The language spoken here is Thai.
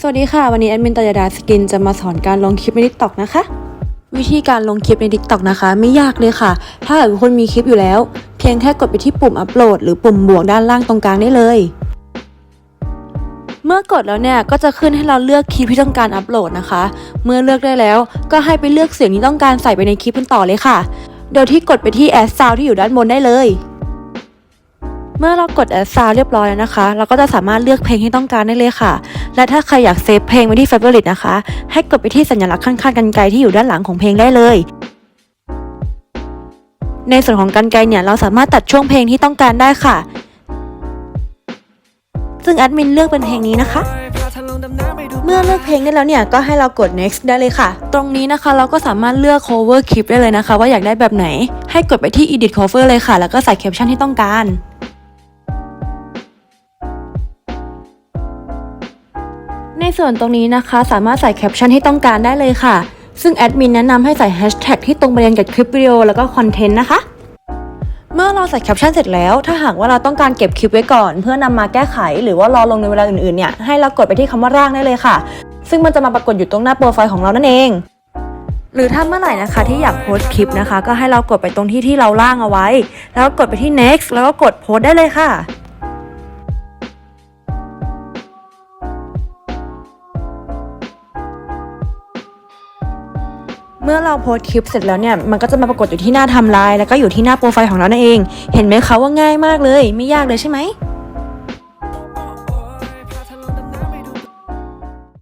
สวัสดีค่ะ วันนี้แอดมินตยดาสกินจะมาสอนการลงคลิปใน TikTok นะคะ วิธีการลงคลิปใน TikTok นะคะ ไม่ยากเลยค่ะ ถ้าเกิดคุณมีคลิปอยู่แล้ว เพียงแค่กดไปที่ปุ่มอัปโหลดหรือปุ่มบวกด้านล่างตรงกลางได้เลย เมื่อกดแล้วเนี่ยก็จะขึ้นให้เราเลือกคลิปที่ต้องการอัปโหลดนะคะ เมื่อเลือกได้แล้วก็ให้ไปเลือกเสียงที่ต้องการใส่ไปในคลิปกันต่อเลยค่ะ โดยที่กดไปที่ Add Sound ที่อยู่ด้านบนได้เลย เมื่อเรากด Add Sound เรียบร้อยแล้วนะคะ เราก็จะสามารถเลือกเพลงที่ต้องการได้เลยค่ะ และถ้าใครอยากเซฟเพลงไว้ที่ Favorite นะคะ ให้กดไปที่สัญลักษณ์ข้างๆกันไกรที่อยู่ด้านหลังของเพลงได้เลย ในส่วนของกันไกรเนี่ยเราสามารถตัดช่วงเพลงที่ต้องการได้ค่ะ ซึ่งแอดมินเลือกเป็นเพลงนี้นะคะเมื่อเลือกเพลงได้แล้วเนี่ยก็ให้เรากด next ได้เลยค่ะ ตรงนี้นะคะเราก็สามารถเลือก cover คลิปได้เลยนะคะ ว่าอยากได้แบบไหน ให้กดไปที่ edit cover เลยค่ะ แล้วก็ใส่ caption ที่ต้องการ ในส่วนตรงนี้นะคะ สามารถใส่แคปชั่นที่ต้องการได้เลยค่ะ ซึ่งแอดมินแนะนำให้ใส่แฮชแท็กที่ตรงประเด็นกับคลิปวิดีโอแล้วก็คอนเทนต์นะคะ เมื่อเราใส่แคปชั่นเสร็จแล้ว ถ้าหากว่าเราต้องการเก็บคลิปไว้ก่อน เพื่อนำมาแก้ไข หรือว่ารอลงในเวลาอื่นๆเนี่ยให้เรากดไปที่คำว่าร่างได้เลยค่ะ ซึ่งมันจะมาปรากฏอยู่ตรงหน้าโปรไฟล์ของเรานั่นเองหรือถ้าเมื่อไหร่นะคะที่อยากโพสต์คลิปนะคะ ก็ให้เรากดไปตรงที่ที่เราร่างเอาไว้ แล้วก็กดไปที่ next แล้วก็กดโพสต์ได้เลยค่ะ เมื่อเราโพสคลิปเสร็จแล้วเนี่ยมันก็จะมาปรากฏอยู่ที่หน้าทำลายแล้วก็อยู่ที่หน้าโปรไฟล์ของเรานั่นเอง เห็นไหมคะว่าง่ายมากเลย ไม่ยากเลยใช่ไหม